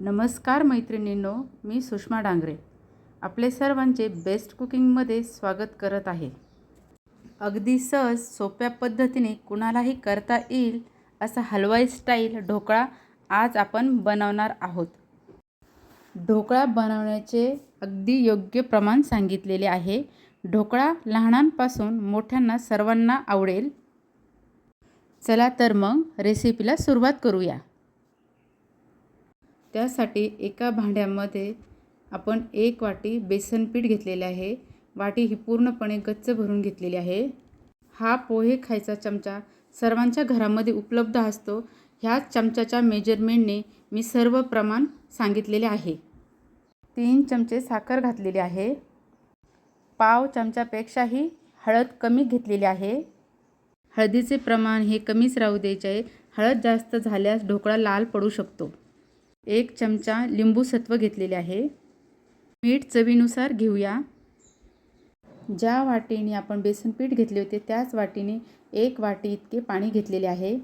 नमस्कार मैत्रिणींनो मी सुषमा डांगरे. आपले सर्वांचे बेस्ट कुकिंगमध्ये स्वागत करत आहे. अगदी सहज सोप्या पद्धतीने कुणालाही करता येईल असा हलवाई स्टाईल ढोकळा आज आपण बनवणार आहोत. ढोकळा बनवण्याचे अगदी योग्य प्रमाण सांगितलेले आहे. ढोकळा लहानांपासून मोठ्यांना सर्वांना आवडेल. चला तर मग रेसिपीला सुरुवात करूया. त्यासाठी एका भांड्यामध्ये आपण एक वाटी बेसन पीठ घेतलेले आहे. वाटी ही पूर्णपणे गच्च भरून घेतलेली आहे. हा पोहे खायचा चमचा सर्वांच्या घरामध्ये उपलब्ध असतो. ह्याच चमच्याच्या मेजरमेंटने मी सर्व प्रमाण सांगितलेले आहे. तीन चमचे साखर घातलेली आहे. पाव चमच्यापेक्षाही हळद कमी घेतलेली आहे. हळदीचे प्रमाण हे कमीच राहू द्यायचे आहे. हळद जास्त झाल्यास ढोकळा लाल पडू शकतो. एक चमचा लिंबूसत्व घेतलेले आहे. मीठ चवीनुसार घेऊया. ज्या वाटीने आपण बेसन पीठ घेतले होते त्याच वाटीने एक वाटी इतके पाणी घेतलेले आहे.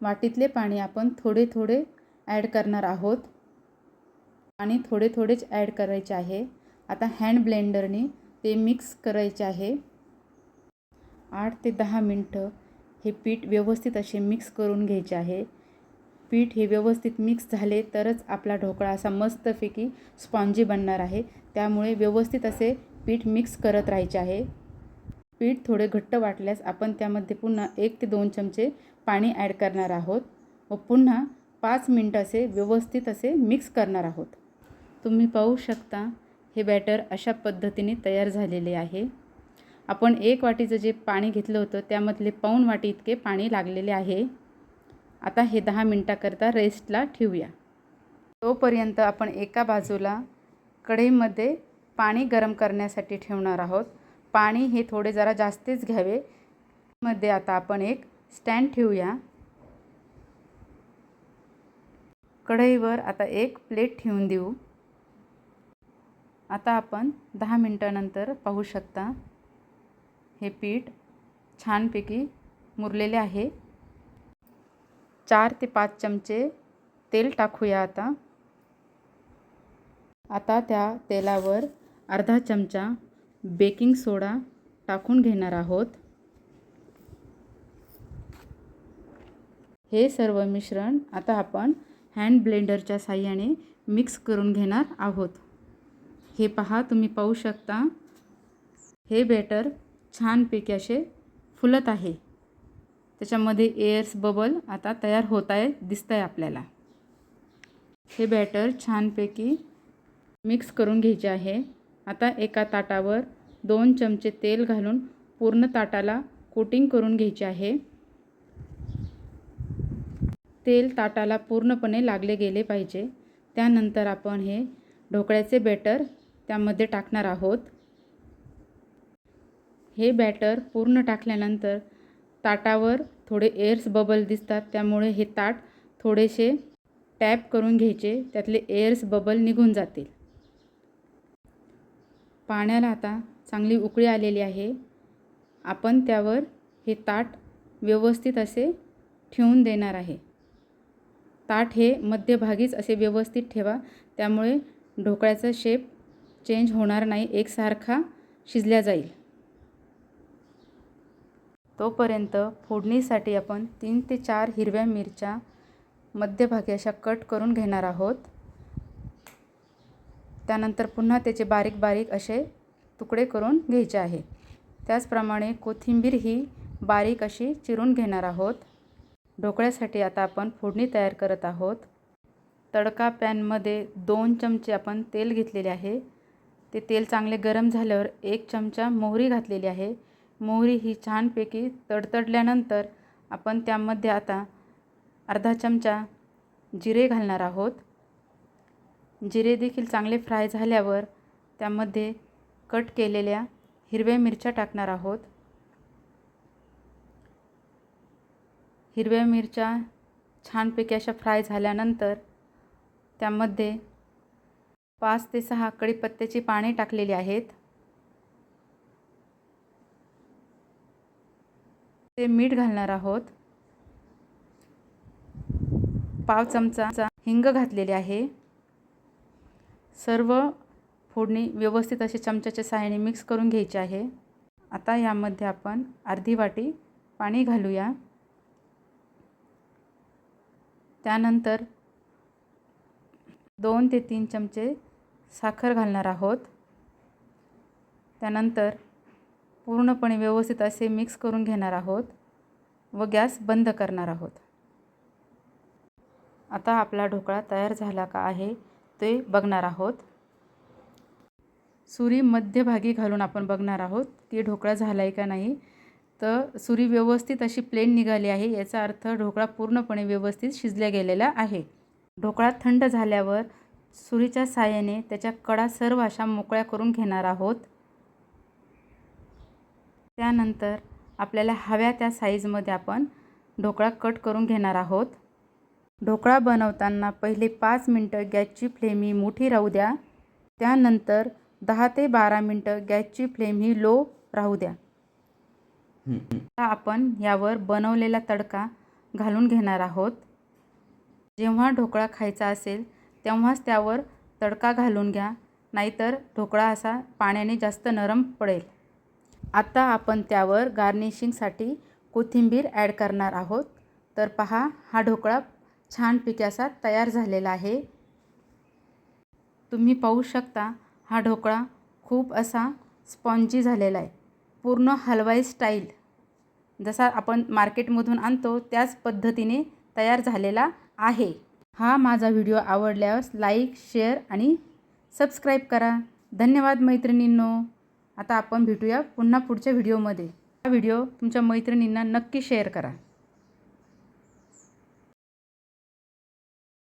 वाटीतले पाणी आपण थोडे थोडे ॲड करणार आहोत. पाणी थोडे थोडेच ॲड करायचे आहे. आता हँड ब्लेंडरने ते मिक्स करायचे आहे. आठ ते दहा मिनटं हे पीठ व्यवस्थित असे मिक्स करून घ्यायचे आहे. पीठ हे व्यवस्थित मिक्स झाले तरच आपला ढोकळा असा मस्तपैकी स्पॉन्जी बनणार आहे. त्यामुळे व्यवस्थित असे पीठ मिक्स करत राहायचे आहे. पीठ थोडे घट्ट वाटल्यास आपण त्यामध्ये पुन्हा एक ते दोन चमचे पाणी ॲड करणार आहोत. व पुन्हा पाच मिनटं असे व्यवस्थित असे मिक्स करणार आहोत. तुम्ही पाहू शकता हे बॅटर अशा पद्धतीने तयार झालेले आहे. आपण एक वाटीचं जे पाणी घेतलं होतं त्यामधले पाऊण वाटी इतके पाणी लागलेले आहे. आता हे दहा मिनटाकरता रेस्टला ठेवूया. तोपर्यंत आपण एका बाजूला कढईमध्ये पाणी गरम करण्यासाठी ठेवणार आहोत. पाणी हे थोडे जरा जास्तीच घ्यावे. मध्ये आता आपण एक स्टँड ठेवूया. कढईवर आता एक प्लेट ठेवून देऊ. आता आपण दहा मिनटानंतर पाहू शकता. हे पीठ छानपैकी मुरलेले आहे. चार ते पाच चमचे तेल टाकूया आता. आता त्या तेलावर अर्धा चमचा बेकिंग सोडा टाकून घेणार आहोत. हे सर्व मिश्रण आता आपण हँड ब्लेंडरच्या साह्याने मिक्स करून घेणार आहोत. हे पहा तुम्ही पाहू शकता. हे बेटर छानपैकी असे फुलत आहे. त्याच्यामध्ये एअर्स बबल आता तयार होत आहे दिसत आहे आपल्याला. हे बॅटर छानपैकी मिक्स करून घ्यायचे आहे. आता एका ताटावर दोन चमचे तेल घालून पूर्ण ताटाला कोटिंग करून घ्यायचे आहे. तेल ताटाला पूर्णपणे लागले गेले पाहिजे. त्यानंतर आपण हे ढोकळ्याचे बॅटर त्यामध्ये टाकणार आहोत. हे बॅटर पूर्ण टाकल्यानंतर ताटावर थोडे एअर्स बबल दिसतात त्यामुळे हे ताट थोडेसे टॅप करून घ्यायचे त्यातले एअर्स बबल निघून जातील. पाण्याला आता चांगली उकळी आलेली आहे. आपण त्यावर हे ताट व्यवस्थित असे ठेवून देणार आहे. ताट हे मध्यभागीच असे व्यवस्थित ठेवा त्यामुळे ढोकळ्याचा शेप चेंज होणार नाही एकसारखा शिजल्या जाईल. तोपर्यंत फोडणीसाठी आपण तीन ते चार हिरव्या मिरच्या मध्यभागी अशा कट करून घेणार आहोत. त्यानंतर पुन्हा त्याचे बारीक बारीक असे तुकडे करून घ्यायचे आहे. त्याचप्रमाणे कोथिंबीर ही बारीक अशी चिरून घेणार आहोत. ढोकळ्यासाठी आता आपण फोडणी तयार करत आहोत. तडका पॅनमध्ये दोन चमचे आपण तेल घेतलेले आहे. ते तेल चांगले गरम झाल्यावर एक चमचा मोहरी घातलेली आहे. मोहरी ही छानपैकी तडतडल्यानंतर आपण त्यामध्ये आता अर्धा चमचा जिरे घालणार आहोत. जिरे देखील चांगले फ्राय झाल्यावर त्यामध्ये कट केलेल्या हिरव्या मिरच्या टाकणार आहोत. हिरव्या मिरच्या छानपैकी अशा फ्राय झाल्यानंतर त्यामध्ये पाच ते सहा कढीपत्त्याची पाने टाकलेली आहेत. ते मीठ घालणार आहोत. पाव चमचा हिंग घातलेले आहे. सर्व फोडणी व्यवस्थित असे चमच्याच्या सहाय्याने मिक्स करून घ्यायची आहे. आता यामध्ये आपण अर्धी वाटी पाणी घालूया. त्यानंतर दोन ते तीन चमचे साखर घालणार आहोत. त्यानंतर पूर्णपणे व्यवस्थित असे मिक्स करून घेणार आहोत व गॅस बंद करणार आहोत. आता आपला ढोकळा तयार झाला का आहे ते बघणार आहोत. सुरी मध्यभागी घालून आपण बघणार आहोत की ढोकळा झाला आहे का नाही. तर सुरी व्यवस्थित अशी प्लेन निघाली आहे याचा अर्थ ढोकळा पूर्णपणे व्यवस्थित शिजल्या गेलेला आहे. ढोकळा थंड झाल्यावर सुरीच्या साह्याने त्याच्या कडा सर्व अशा मोकळ्या करून घेणार आहोत. त्यानंतर आपल्याला हव्या त्या साईजमध्ये आपण ढोकळा कट करून घेणार आहोत. ढोकळा बनवताना पहिले पाच मिनटं गॅसची फ्लेम ही मोठी राहू द्या. त्यानंतर दहा ते बारा मिनटं गॅसची फ्लेम ही लो राहू द्या. आता आपण यावर बनवलेला तडका घालून घेणार आहोत. जेव्हा ढोकळा खायचा असेल तेव्हाच त्यावर तडका घालून घ्या. नाहीतर ढोकळा असा पाण्याने जास्त नरम पडेल. आता आपण त्यावर गार्निशिंगसाठी कोथिंबीर ॲड करणार आहोत. तर पहा हा ढोकळा छान पिक्यासा तयार झालेला आहे. तुम्ही पाहू शकता हा ढोकळा खूप असा स्पॉन्जी झालेला आहे. पूर्ण हलवाई स्टाईल. जसा आपण मार्केटमधून आणतो त्याच पद्धतीने तयार झालेला आहे. हा माझा व्हिडिओ आवडल्यास लाईक शेअर आणि सबस्क्राईब करा. धन्यवाद मैत्रिणींनो. आता आपण भेटूया पुन्हा पुढच्या व्हिडिओमध्ये. हा व्हिडिओ तुमच्या मैत्रिणींना नक्की शेअर करा.